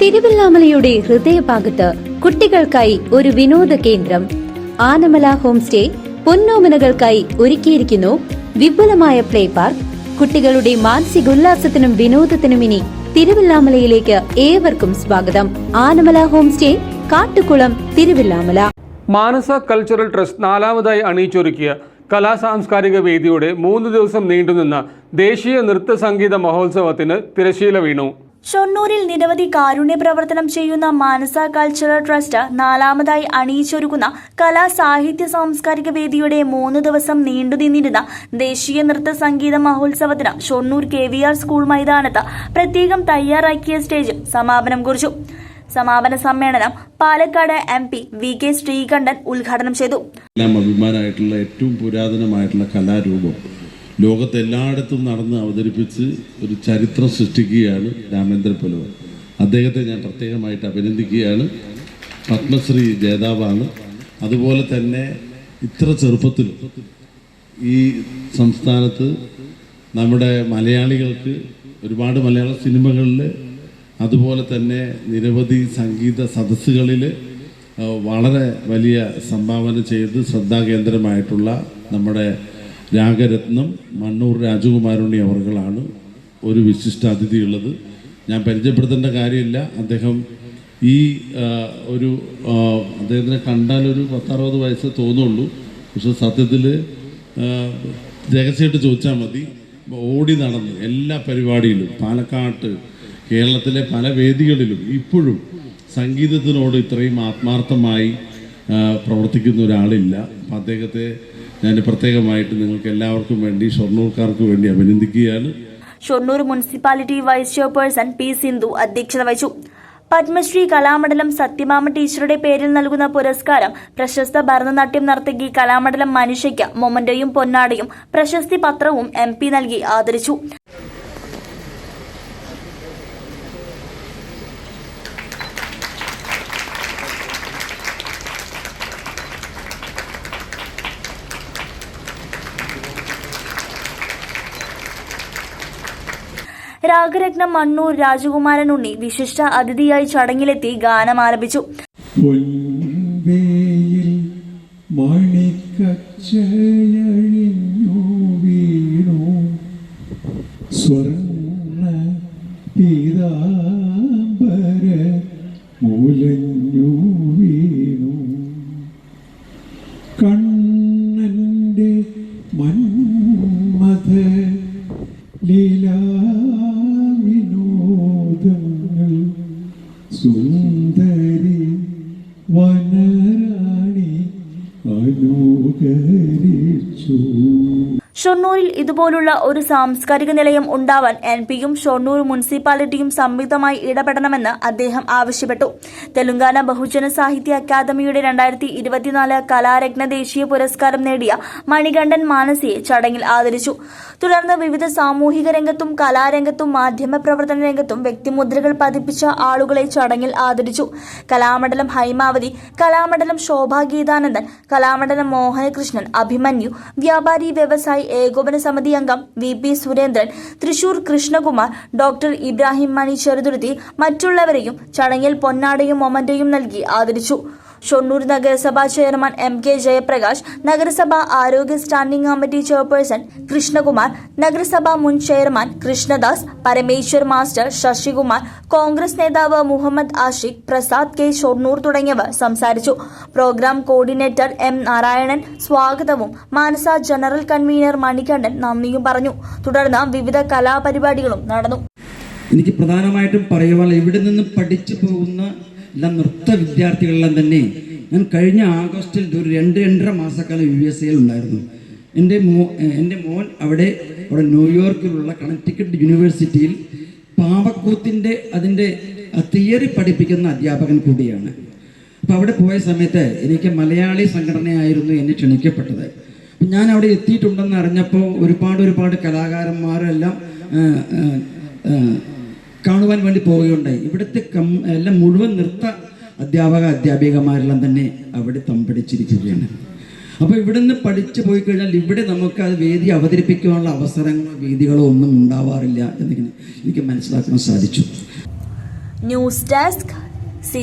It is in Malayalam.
തിരുവല്ലാമലയുടെ ഹൃദയഭാഗത്ത് കുട്ടികൾക്കായി ഒരു വിനോദ കേന്ദ്രം. ആനമല ഹോം സ്റ്റേ പൊന്നോമനകൾക്കായി ഒരുക്കിയിരിക്കുന്നു വിപുലമായ പ്ലേ പാർക്ക്. കുട്ടികളുടെ മാനസികോല്ലാസത്തിനും വിനോദത്തിനും ഇനി തിരുവല്ലാമലയിലേക്ക് ഏവർക്കും സ്വാഗതം. Anamala home stay Kattukulam Thiruvallamala. Manasa cultural trust നാലാമതായി അണിയിച്ചൊരുക്കിയ കലാ സാംസ്കാരിക വേദിയുടെ മൂന്ന് ദിവസം നീണ്ടുനിന്ന ദേശീയ നൃത്ത സംഗീത മഹോത്സവത്തിന് തിരശീല വീണു. ഷൊർണൂരിൽ നിരവധി കാരുണ്യ പ്രവർത്തനം ചെയ്യുന്ന മാനസ കൾച്ചറൽ ട്രസ്റ്റ് നാലാമതായി അണിയിച്ചൊരുക്കുന്ന കലാ സാഹിത്യ സാംസ്കാരിക വേദിയുടെ മൂന്ന് ദിവസം നീണ്ടുനിന്നിരുന്ന ദേശീയ നൃത്ത സംഗീത മഹോത്സവത്തിന് Shoranur K V R school മൈതാനത്ത് പ്രത്യേകം തയ്യാറാക്കിയ സ്റ്റേജ് സമാപനം കുറിച്ചു. സമാപന സമ്മേളനം Palakkad M P V K Sreekandan ഉദ്ഘാടനം ചെയ്തു. ഏറ്റവും പുരാതനമായിട്ടുള്ള കലാരൂപം. ലോകത്ത് എല്ലായിടത്തും നടന്ന് അവതരിപ്പിച്ച് ഒരു ചരിത്രം സൃഷ്ടിക്കുകയാണ് രാമേന്ദ്ര പുലവർ അദ്ദേഹത്തെ ഞാൻ പ്രത്യേകമായിട്ട് അഭിനന്ദിക്കുകയാണ്. പത്മശ്രീ ജേതാവാണ്. അതുപോലെ തന്നെ ഇത്ര ചെറുപ്പത്തിൽ ഈ സംസ്ഥാനത്ത് നമ്മുടെ മലയാളികൾക്ക് ഒരുപാട് മലയാള സിനിമകളിൽ അതുപോലെ തന്നെ നിരവധി സംഗീത സദസ്സുകളിൽ വളരെ വലിയ സംഭാവന ചെയ്ത് ശ്രദ്ധാകേന്ദ്രമായിട്ടുള്ള നമ്മുടെ രാഗരത്നം മണ്ണൂർ രാജകുമാരുണ്ണി അവർകളാണ് ഒരു വിശിഷ്ട അതിഥിയുള്ളത് ഞാൻ പരിചയപ്പെടുത്തേണ്ട കാര്യമില്ല. അദ്ദേഹം ഈ ഒരു അദ്ദേഹത്തിനെ കണ്ടാൽ ഒരു പത്തറുപത് വയസ്സ് തോന്നുള്ളൂ. പക്ഷെ സത്യത്തിൽ രഹസ്യമായിട്ട് ചോദിച്ചാൽ മതി. ഓടി നടന്ന് എല്ലാ പരിപാടിയിലും പാലക്കാട്ട് കേരളത്തിലെ പല വേദികളിലും ഇപ്പോഴും സംഗീതത്തിനോട് ഇത്രയും ആത്മാർത്ഥമായി പ്രവർത്തിക്കുന്ന ഒരാളില്ല. അപ്പം അദ്ദേഹത്തെ ഞാൻ പ്രത്യേകമായിട്ട് നിങ്ങൾക്ക് എല്ലാവർക്കും വേണ്ടി ഷൊർണൂർക്കാർക്ക് വേണ്ടി അഭിനന്ദിക്കുകയാണ്. Shoranur municipality vice chairperson P Sindhu അധ്യക്ഷത വഹിച്ചു. പത്മശ്രീ കലാമണ്ഡലം സത്യമാമ ടീച്ചറുടെ പേരിൽ നൽകുന്ന പുരസ്കാരം പ്രശസ്ത ഭരതനാട്യം നർത്തകി കലാമണ്ഡലം മനുഷ്യയ്ക്ക് മൊമന്റയും പൊന്നാടയും പ്രശസ്തി പത്രവും എം നൽകി ആദരിച്ചു. രാഗരത്നം മണ്ണൂർ രാജകുമാരൻ ഉണ്ണി വിശിഷ്ട അതിഥിയായി ചടങ്ങിലെത്തി ഗാനം ആലപിച്ചു. പൊൻവേയിൽ മണിക്കച്ചയണിഞ്ഞു വീണു കണ്ണന്റെ മന്മഥ ലീലാവിനോദങ്ങൾ സുന്ദരി വനരാണി അനുകരിച്ചു ഷൊർണൂരിൽ ഇതുപോലുള്ള ഒരു സാംസ്കാരിക നിലയം ഉണ്ടാവാൻ എൻ പിയും ഷൊർണൂർ മുനിസിപ്പാലിറ്റിയും സംയുക്തമായി ഇടപെടണമെന്ന് അദ്ദേഹം ആവശ്യപ്പെട്ടു. തെലുങ്കാന ബഹുജന സാഹിത്യ അക്കാദമിയുടെ രണ്ടായിരത്തി ഇരുപത്തിനാല് കലാരത്ന ദേശീയ പുരസ്കാരം നേടിയ മണികണ്ഠൻ മാനസിയെ ചടങ്ങിൽ ആദരിച്ചു. തുടർന്ന് വിവിധ സാമൂഹിക രംഗത്തും കലാരംഗത്തും മാധ്യമ പ്രവർത്തന രംഗത്തും വ്യക്തിമുദ്രകൾ പതിപ്പിച്ച ആളുകളെ ചടങ്ങിൽ ആദരിച്ചു. കലാമണ്ഡലം ഹൈമാവതി കലാമണ്ഡലം ശോഭാ ഗീതാനന്ദൻ കലാമണ്ഡലം മോഹനകൃഷ്ണൻ അഭിമന്യു വ്യാപാരി വ്യവസായി ഏകോപന സമിതി അംഗം V P Surendran Thrissur Krishnakumar doctor Ibrahim Mani Cheruthuruthy മറ്റുള്ളവരെയും ചടങ്ങിൽ പൊന്നാടയും മൊമന്റയും നൽകി ആദരിച്ചു. ഷൊർണൂർ നഗരസഭാ ചെയർമാൻ എം കെ ജയപ്രകാശ് നഗരസഭാ ആരോഗ്യ സ്റ്റാൻഡിംഗ് കമ്മിറ്റി ചെയർപേഴ്സൺ കൃഷ്ണകുമാർ നഗരസഭാ മുൻ ചെയർമാൻ കൃഷ്ണദാസ് പരമേശ്വർ മാസ്റ്റർ ശശികുമാർ കോൺഗ്രസ് നേതാവ് മുഹമ്മദ് ആഷിഖ് പ്രസാദ് കെ ഷൊർണൂർ തുടങ്ങിയവർ സംസാരിച്ചു. പ്രോഗ്രാം കോർഡിനേറ്റർ എം നാരായണൻ സ്വാഗതവും മാനസ ജനറൽ കൺവീനർ മണികണ്ഠൻ നന്ദിയും പറഞ്ഞു. തുടർന്ന് വിവിധ കലാപരിപാടികളും നടന്നു. എനിക്ക് പ്രധാനമായിട്ടും പറയുവാനുള്ള ഇവിടെ നിന്ന് പഠിച്ചു പോകുന്ന എല്ലാ നൃത്ത വിദ്യാർത്ഥികളെല്ലാം തന്നെ. ഞാൻ കഴിഞ്ഞ ആഗസ്റ്റിൽ ഒരു രണ്ട് രണ്ടര മാസക്കാലം യു എസ് എയിൽ ഉണ്ടായിരുന്നു. എന്റെ മോ എന്റെ മോൻ അവിടെ അവിടെ ന്യൂയോർക്കിലുള്ള കണക്ടിക്കറ്റ് യൂണിവേഴ്സിറ്റിയിൽ പാവക്കൂത്തിന്റെ അതിന്റെ തിയറി പഠിപ്പിക്കുന്ന അധ്യാപകൻ കൂടിയാണ്. അപ്പോൾ അവിടെ പോയ സമയത്ത് എനിക്ക് മലയാളി സംഘടനയായിരുന്നു എന്നെ ക്ഷണിക്കപ്പെട്ടത്. ഞാൻ അവിടെ എത്തിയിട്ടുണ്ടെന്ന് അറിഞ്ഞപ്പോൾ ഒരുപാട് ഒരുപാട് കലാകാരന്മാരെല്ലാം കാണുവാൻ വേണ്ടി പോവുകയുണ്ടായി. ഇവിടുത്തെ കം എല്ലാം മുഴുവൻ നൃത്ത അധ്യാപക അധ്യാപികമാരെല്ലാം തന്നെ അവിടെ തമ്പടിച്ചിരിക്കുകയാണ്. അപ്പോൾ ഇവിടുന്ന് പഠിച്ചു പോയി കഴിഞ്ഞാൽ ഇവിടെ നമുക്ക് അത് വേദി അവതരിപ്പിക്കാനുള്ള അവസരങ്ങളോ വേദികളോ ഒന്നും ഉണ്ടാവാറില്ല എന്നിങ്ങനെ എനിക്ക് മനസ്സിലാക്കാൻ സാധിച്ചു. News desk C